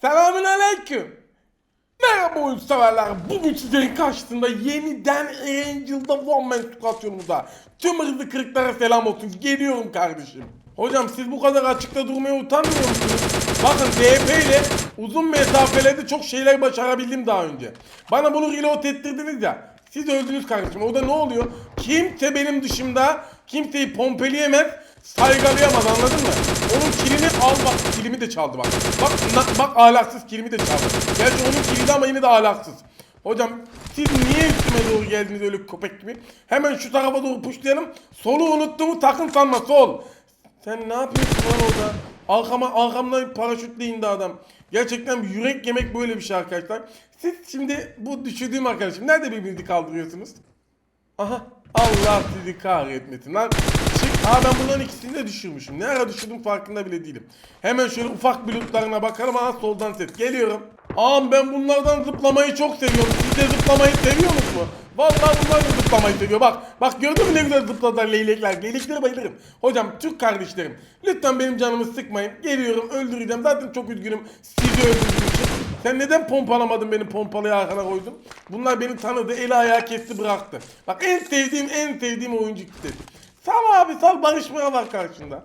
Selamün aleyküm. Merhaba oyun severler. Bugün sizlerin karşısında yeniden Angel'da One Man Squad. Tüm hızlı kırıklara selam olsun. Geliyorum kardeşim. Hocam siz bu kadar açıkta durmaya utanmıyor musunuz? Bakın DP ile uzun mesafelerde çok şeyler başarabildim daha önce. Bana bunu reload ettirdiniz ya. Siz öldünüz kardeşim. Orada ne oluyor? Kimse benim dışımda kimseyi pompeleyemez, saygılayamaz anladın mı? Onun kilini al bak kilimi de çaldı bak. Bak bak ahlaksız kilimi de çaldı. Gerçi onun kilidi ama yine de ahlaksız. Hocam siz niye üstüme doğru geldiniz öyle köpek gibi? Hemen şu tarafa doğru puşlayalım. Solu unuttuğumu takın sanma sol. Sen ne yapıyorsun lan orada? Arkama, arkamdan paraşütle indi adam. Gerçekten yürek yemek böyle bir şey arkadaşlar. Siz şimdi bu düşürdüğüm arkadaşım nerede birbirinizi kaldırıyorsunuz? Aha Allah sizi kahretmesin lan. Aa ben bunların ikisini de düşürmüşüm. Ne ara düşürdüm farkında bile değilim. Hemen şöyle ufak bulutlarına bakalım. Aha soldan ses. Geliyorum. Ağam ben bunlardan zıplamayı çok seviyorum. Siz de zıplamayı seviyorsunuz mu? Vallahi bunlar da zıplamayı seviyor. Bak bak gördün mü ne güzel zıpladılar leylekler. Leyleklere bayılırım. Hocam Türk kardeşlerim. Lütfen benim canımı sıkmayın. Geliyorum öldüreceğim. Zaten çok üzgünüm. Sizi öldürdüğüm için. Sen neden pompalamadın beni pompalıya arkana koydun? Bunlar beni tanıdı, eli ayağı kesti bıraktı. Bak en sevdiğim en sevdiğim oyuncu kitlesi. Sal abi sal barışmaya var karşında.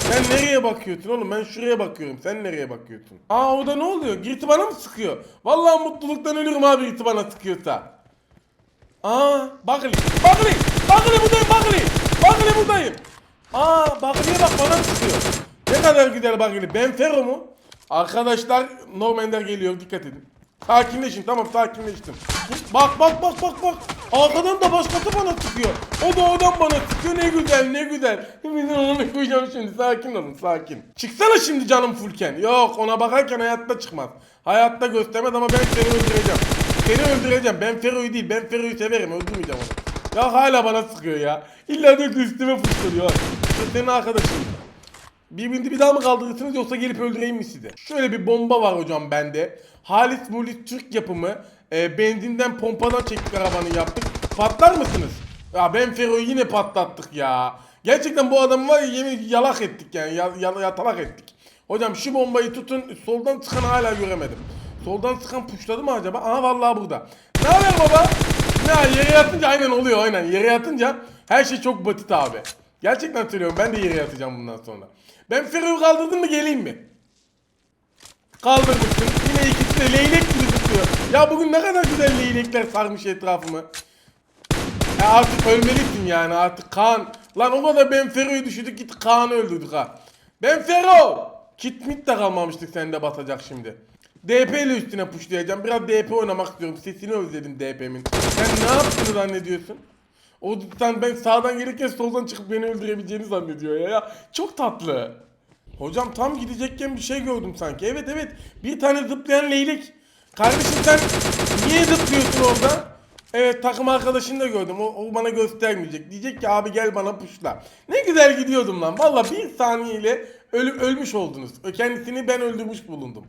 Sen nereye bakıyorsun oğlum? Ben şuraya bakıyorum. Sen nereye bakıyorsun? Aa orada ne oluyor? Girti bana mı sıkıyor? Vallahi mutluluktan ölürüm abi Girti bana sıkıyorsa. Aa Bakli. Bakli. Bakli buradayım Bakli. Bakli buradayım. Aa Bakli'ye bak bana sıkıyor. Ne kadar güzel Bakli. Ben Fero mu? Arkadaşlar Normanler geliyor dikkat edin. Sakinleşin tamam sakinleştim. Bak bak bak bak bak. Arkadan da başkası bana sıkıyor. O da oradan bana sıkıyor ne güzel ne güzel. Hepinizin onu koyacağım şimdi sakin olun sakin. Çıksana şimdi canım fulken. Yok ona bakarken hayatta çıkmaz. Hayatta göstermez ama ben seni öldüreceğim. Seni öldüreceğim. Ben Fero'yu değil ben Fero'yu severim öldürmeyeceğim onu. Ya hala bana sıkıyor ya. İlla da üstüme fışkırıyor. İşte senin arkadaşın. Birbirini bir daha mı kaldırırsınız yoksa gelip öldüreyim mi sizi? Şöyle bir bomba var hocam bende. Halis Mulis Türk yapımı. E, benzinden pompadan çektik arabanı yaptık. Patlar mısınız? Ya ben Fero'yu yine patlattık ya. Gerçekten bu adamı var ya yemin yalak ettik yani. Ya, ya- yatalak ettik. Hocam şu bombayı tutun. Soldan çıkanı hala göremedim. Soldan çıkan puşladı mı acaba? Aha vallahi burada. Ne haber baba? Ne yere yatınca aynen oluyor aynen. Yere yatınca her şey çok basit abi. Gerçekten söylüyorum ben de yere yatacağım bundan sonra. Ben Fero'yu kaldırdım mı geleyim mi? Kaldırmışsın. Yine ikisi de leylek gibi zıplıyor. Ya bugün ne kadar güzel leylekler sarmış etrafımı. Ya artık ölmelisin yani artık Kaan. Lan o kadar Ben Fero'yu düşürdük git Kaan'ı öldürdük ha. Ben Fero! Kit mit de kalmamıştık sende batacak şimdi. DP ile üstüne pushlayacağım. Biraz DP oynamak istiyorum. Sesini özledim DP'min. Sen ne yaptığını zannediyorsun? O sen ben sağdan gelirken soldan çıkıp beni öldürebileceğini zannediyor ya. ya. Çok tatlı. Hocam tam gidecekken bir şey gördüm sanki. Evet evet. Bir tane zıplayan leylek. Kardeşim sen niye zıplıyorsun orada? Evet takım arkadaşını da gördüm. O, o bana göstermeyecek. Diyecek ki abi gel bana puşla. Ne güzel gidiyordum lan. Valla bir saniyeyle ölü, ölmüş oldunuz. Kendisini ben öldürmüş bulundum.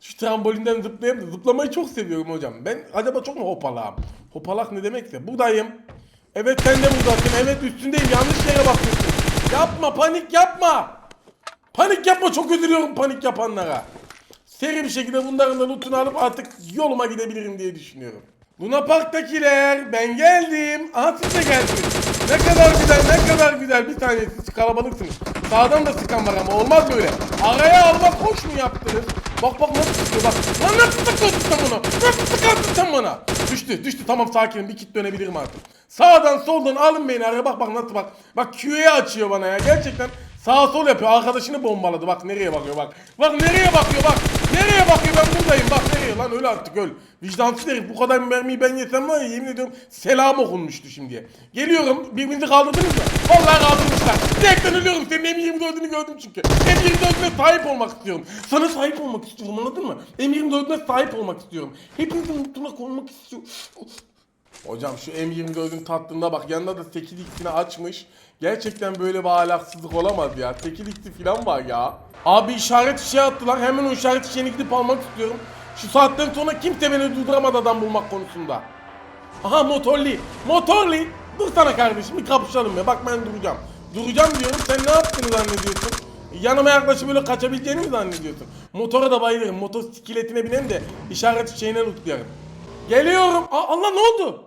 Şu trambolinden zıplayayım. Zıplamayı çok seviyorum hocam. Ben acaba çok mu hopalağım? Hopalak ne demekse. Buradayım. Evet sen de buradasın. Evet üstündeyim. Yanlış yere bakıyorsun. Yapma panik yapma. Panik yapma çok üzülüyorum panik yapanlara. Seri bir şekilde bunların da lootunu alıp artık yoluma gidebilirim diye düşünüyorum. Luna Park'takiler ben geldim. Aha siz de geldiniz. Ne kadar güzel ne kadar güzel bir tane siz kalabalıksınız. Sağdan da sıkan var ama olmaz böyle. Araya almak hoş mu yaptınız? Bak bak nasıl sıkıyor bak. Lan nasıl sıkıyorsun sen bunu? Nasıl sıkarsın sen bana? Düştü düştü tamam sakinim bir kit dönebilirim artık. Sağdan soldan alın beni araya bak bak nasıl bak. Bak Q'ye açıyor bana ya gerçekten. Sağ sol yapıyor. Arkadaşını bombaladı. Bak nereye bakıyor bak. Bak nereye bakıyor bak. Nereye bakıyor ben buradayım. Bak nereye lan öl artık öl. Vicdansız herif bu kadar mermiyi ben yesem var ya yemin ediyorum selam okunmuştu şimdiye. Geliyorum birbirinizi kaldırdınız mı? Vallahi kaldırmışlar. Direkten ölüyorum. Senin M24'ünü gördüm çünkü. M24'üne sahip olmak istiyorum. Sana sahip olmak istiyorum anladın mı? M24'üne sahip olmak istiyorum. Hepinizin mutluluğuna konmak istiyorum. Hocam şu M24'ün tatlığına bak yanında da 8x'ini açmış. Gerçekten böyle bir ahlaksızlık olamaz ya. 8x'i falan var ya. Abi işaret fişeği attılar. Hemen o işaret fişeğini gidip almak istiyorum. Şu saatten sonra kimse beni durduramadı adam bulmak konusunda. Aha motorli. Motorli. Dur sana kardeşim bir kapışalım ya. Bak ben duracağım. Duracağım diyorum. Sen ne yaptığını zannediyorsun? Yanıma yaklaşıp böyle kaçabileceğini mi zannediyorsun? Motora da bayılırım. Motosikletine binem de işaret şeyine tutlarım. Geliyorum. Aa, Allah ne oldu?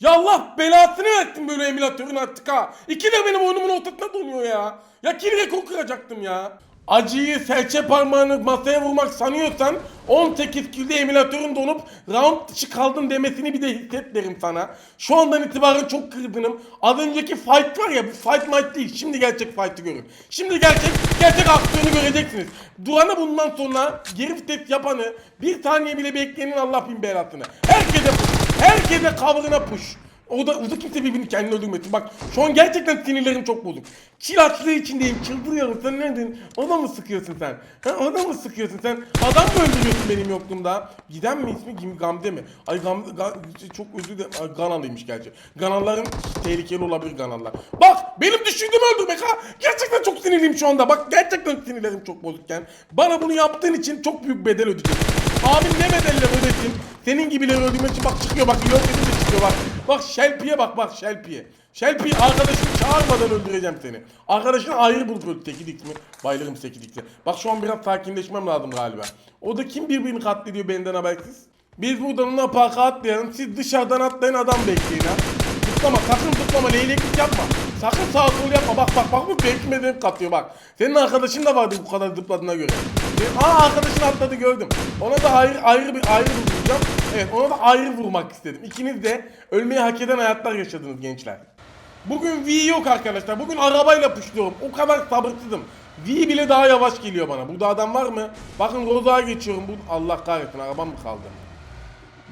Ya Allah belasını versin böyle emülatörün artık ha. İki de benim oyunumun ortasına donuyor ya. Ya kill rekor kıracaktım ya. Acıyı serçe parmağını masaya vurmak sanıyorsan 18 kilde emülatörün donup round dışı kaldın demesini bir de hisset derim sana. Şu andan itibaren çok kırgınım. Az önceki fight var ya bu fight might değil. Şimdi gerçek fight'ı görün. Şimdi gerçek gerçek aksiyonu göreceksiniz. Duran'ı bundan sonra geri vites yapanı bir saniye bile bekleyenin Allah bin belasını. Herkese Herkese cover'ına push. O da, o da kimse birbirini kendini öldürmesin. Bak şu an gerçekten sinirlerim çok bozuk. Çil atlığı içindeyim. Çıldırıyorum. Sen neredin? Ona mı sıkıyorsun sen? Ha, ona mı sıkıyorsun sen? Adam mı öldürüyorsun benim yokluğumda? Giden mi ismi? Gamze mi? Ay Gamze, Ga- çok özür dilerim. Ay, Ganalıymış gerçi. Ganalların tehlikeli olabilir Ganallar. Bak benim düşündüğümü öldürmek ha. Gerçekten çok sinirliyim şu anda. Bak gerçekten sinirlerim çok bozukken. Bana bunu yaptığın için çok büyük bedel ödeyeceksin. Abin ne bedeller ödesin? Senin gibileri öldürmek için bak çıkıyor bak yok edince çıkıyor bak. Bak Şelpi'ye bak bak Şelpi'ye. Şelpi arkadaşını çağırmadan öldüreceğim seni. Arkadaşını ayrı bul böyle tekidik mi? Bayılırım tekidikle. Bak şu an biraz sakinleşmem lazım galiba. O da kim birbirini katlediyor benden habersiz? Biz buradan ona parka atlayalım. Siz dışarıdan atlayın adam bekleyin ha. Zıplama sakın zıplama leyleklik yapma. Sakın sağa sol yapma bak bak bak bu beklemeden katıyor bak. Senin arkadaşın da vardı bu kadar zıpladığına göre. Senin, aa arkadaşın atladı gördüm. Ona da ayrı ayrı bir ayrı vuracağım. Evet ona da ayrı vurmak istedim. İkiniz de ölmeyi hak eden hayatlar yaşadınız gençler. Bugün V yok arkadaşlar. Bugün arabayla puşluyorum. O kadar sabırsızım. V bile daha yavaş geliyor bana. Burada adam var mı? Bakın Roza'ya geçiyorum. Bu Allah kahretsin arabam mı kaldı?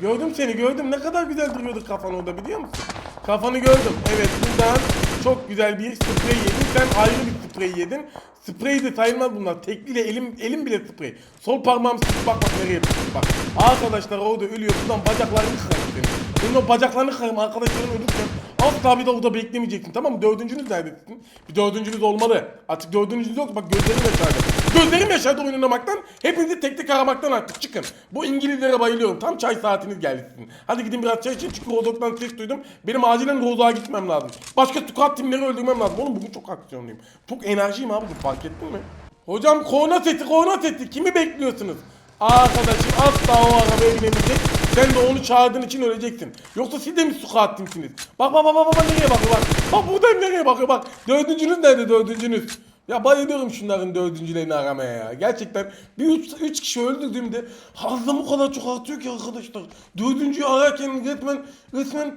Gördüm seni gördüm. Ne kadar güzel duruyordu kafan orada biliyor musun? Kafanı gördüm. Evet buradan çok güzel bir sprey yedin. Sen ayrı bir sprey yedin. Sprey de sayılmaz bunlar. Tekliyle elim elim bile sprey. Sol parmağım sık bak bak nereye sık bak. Arkadaşlar orada ölüyor. Buradan bacaklarını kırarım senin. Senin o bacaklarını kırarım arkadaşların ölürken. Asla bir de orada beklemeyeceksin tamam mı? Dördüncünüz neredesin? Bir dördüncünüz olmalı. Artık dördüncünüz yok. Bak gözlerim yaşardı. Gözlerim yaşardı oynamaktan. Hepinizi tek tek aramaktan artık çıkın. Bu İngilizlere bayılıyorum. Tam çay saatiniz geldi sizin. Hadi gidin biraz çay için çünkü Rozok'tan ses duydum. Benim acilen Rozok'a gitmem lazım. Başka squad timleri öldürmem lazım. Oğlum bugün çok aksiyonluyum. Çok enerjiyim abi bu fark ettin mi? Hocam korna sesi korna sesi. Kimi bekliyorsunuz? Arkadaşım asla o arabaya binemeyecek. Sen de onu çağırdığın için öleceksin. Yoksa siz de mi squad timsiniz? Bak bak bak bak bak nereye bakıyor bak. Bak buradan nereye bakıyor bak. Dördüncünüz nerede dördüncünüz? Ya bayılıyorum şunların dördüncülerini aramaya ya. Gerçekten bir üç, üç kişi öldürdüğümde hazım o kadar çok artıyor ki arkadaşlar. Dördüncüyü ararken resmen resmen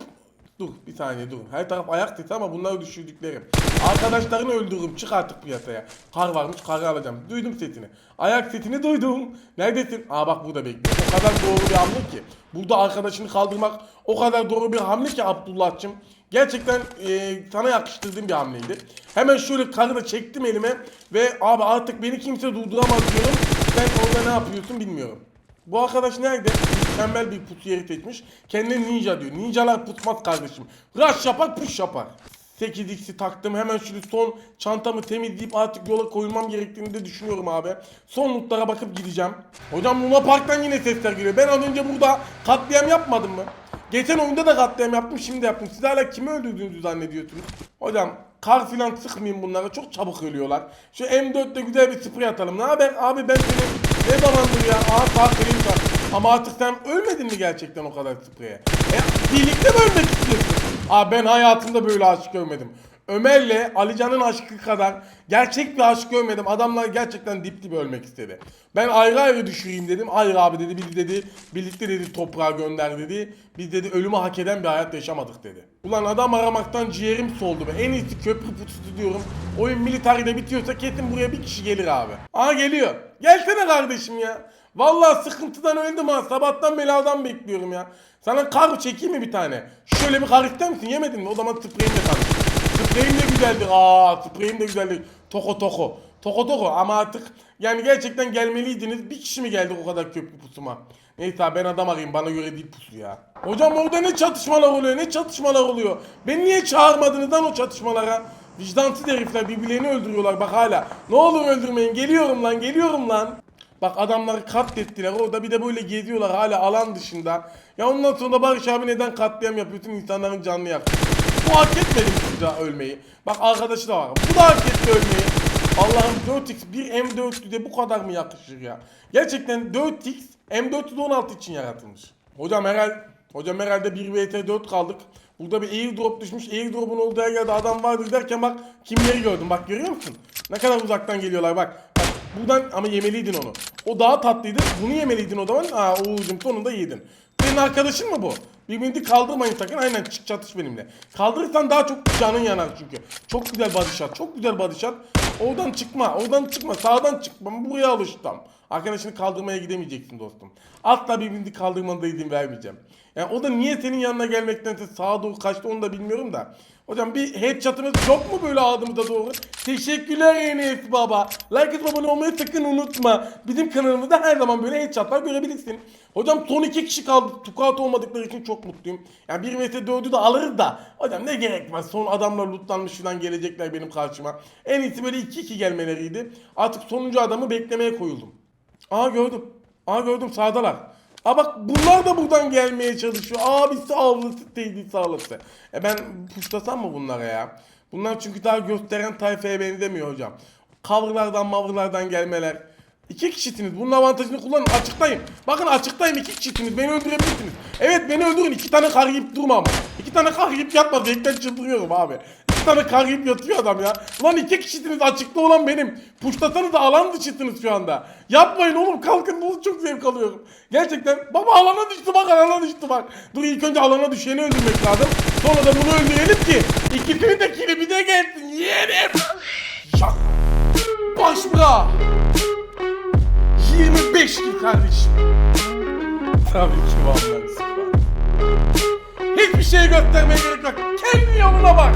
Dur bir saniye dur. Her taraf ayak sesi ama bunları düşürdüklerim. Arkadaşlarını öldürürüm. Çık artık piyasaya. Kar varmış karı alacağım. Duydum sesini. Ayak sesini duydum. Neredesin? Aa bak burada bekliyor. O kadar doğru bir hamle ki. Burada arkadaşını kaldırmak o kadar doğru bir hamle ki Abdullah'cığım. Gerçekten e, sana yakıştırdığım bir hamleydi. Hemen şöyle karı da çektim elime ve abi artık beni kimse durduramaz diyorum. Sen orada ne yapıyorsun bilmiyorum. Bu arkadaş nerede? Mükemmel bir put yeri seçmiş. Kendine ninja diyor. Ninjalar putmaz kardeşim. Rush yapar push yapar. 8x'i taktım. Hemen şu son çantamı temizleyip artık yola koyulmam gerektiğini de düşünüyorum abi. Son lootlara bakıp gideceğim. Hocam Luna Park'tan yine sesler geliyor. Ben az önce burada katliam yapmadım mı? Geçen oyunda da katliam yaptım şimdi yaptım. Siz hala kimi öldürdüğünüzü zannediyorsunuz? Hocam kar filan sıkmayın bunlara çok çabuk ölüyorlar. Şu M4'te güzel bir sprey atalım. Ne haber abi ben seni ne zamandır ya? Aha kar filan var. Ama artık sen ölmedin mi gerçekten o kadar spreye? E, birlikte mi ölmek istiyorsun? Abi ben hayatımda böyle aşk görmedim. Ömer'le Alican'ın aşkı kadar gerçek bir aşk görmedim. Adamlar gerçekten dip dibe ölmek istedi. Ben ayrı ayrı düşüreyim dedim. Hayır abi dedi. Biz dedi birlikte dedi toprağa gönder dedi. Biz dedi ölümü hak eden bir hayat yaşamadık dedi. Ulan adam aramaktan ciğerim soldu be. En iyisi köprü putusu diyorum. Oyun militaride bitiyorsa kesin buraya bir kişi gelir abi. Aa geliyor. Gelsene kardeşim ya. Vallahi sıkıntıdan öldüm ha. Sabahtan beri adam bekliyorum ya. Sana kar çekeyim mi bir tane? Şöyle bir kar ister misin? Yemedin mi? O zaman spreyimle tanış. Spreyim de güzeldi. Aa spreyim de güzeldi. Toko toko. Toko toko ama artık yani gerçekten gelmeliydiniz. Bir kişi mi geldi o kadar köprü pusuma? Neyse abi ben adam arayayım bana göre değil pusu ya. Hocam orada ne çatışmalar oluyor ne çatışmalar oluyor. Beni niye çağırmadınız lan o çatışmalara? Vicdansız herifler birbirlerini öldürüyorlar bak hala. Ne olur öldürmeyin geliyorum lan geliyorum lan. Bak adamları katlettiler orada bir de böyle geziyorlar hala alan dışında. Ya ondan sonra Barış abi neden katliam yapıyorsun insanların canını yaktın. Bu hak etmedi sizce ölmeyi? Bak arkadaşı da var. Bu da hak etti ölmeyi. Allah'ım 4x bir M4'lüde bu kadar mı yakışır ya? Gerçekten 4x M416 için yaratılmış. Hocam herhalde Hocam herhalde 1 vs 4 kaldık. Burada bir airdrop düşmüş. Airdrop'un olduğu her yerde adam vardır derken bak kimleri gördüm. Bak görüyor musun? Ne kadar uzaktan geliyorlar bak. Bak buradan ama yemeliydin onu. O daha tatlıydı. Bunu yemeliydin o zaman. Aa Oğuz'cum sonunda yedin. Senin arkadaşın mı bu? Birbirini kaldırmayın sakın. Aynen çık çatış benimle. Kaldırırsan daha çok canın yanar çünkü. Çok güzel body shot. Çok güzel body shot. Oradan çıkma. Oradan çıkma. Sağdan çıkma. Ben buraya alıştım. Arkadaşını kaldırmaya gidemeyeceksin dostum. Asla birbirini kaldırmana da izin vermeyeceğim. Yani o da niye senin yanına gelmektense sağa doğru kaçtı onu da bilmiyorum da. Hocam bir headshot'ımız yok mu böyle ağzımıza doğru? Teşekkürler Enes baba. Like atıp abone olmayı sakın unutma. Bizim kanalımızda her zaman böyle headshot'lar görebilirsin. Hocam son iki kişi kaldı. Tukat olmadıkları için çok mutluyum. Yani bir vs 4'ü de alırız da. Hocam ne gerek var? Son adamlar lootlanmış falan gelecekler benim karşıma. En iyisi böyle 2-2 gelmeleriydi. Artık sonuncu adamı beklemeye koyuldum. Aa gördüm. Aa gördüm sağdalar. Aa bak bunlar da buradan gelmeye çalışıyor. Abisi avlısı teyzesi avlısı. E ben puşlasam mı bunlara ya? Bunlar çünkü daha gösteren tayfaya benzemiyor hocam. Coverlardan mavırlardan gelmeler. İki kişisiniz. Bunun avantajını kullanın. Açıktayım. Bakın açıktayım. iki kişisiniz. Beni öldürebilirsiniz. Evet beni öldürün. İki tane kar yiyip durmam. İki tane kar yiyip yatma. Zevkten çıldırıyorum abi. Tane kar yiyip yatıyor adam ya. Lan iki kişisiniz. Açıkta olan benim. Puşlasanız da alan dışısınız şu anda. Yapmayın oğlum. Kalkın. Bunu çok zevk alıyorum. Gerçekten. Baba alana düştü bak. Alana düştü bak. Dur ilk önce alana düşeni öldürmek lazım. Sonra da bunu öldürelim ki. İkisinin de kilimi de gelsin. Yerim. Şak. Baş bra. 25 yıl kardeşim. Tabii ki vallahi. Hiçbir şey göstermeye gerek yok. Kendi yoluna bak.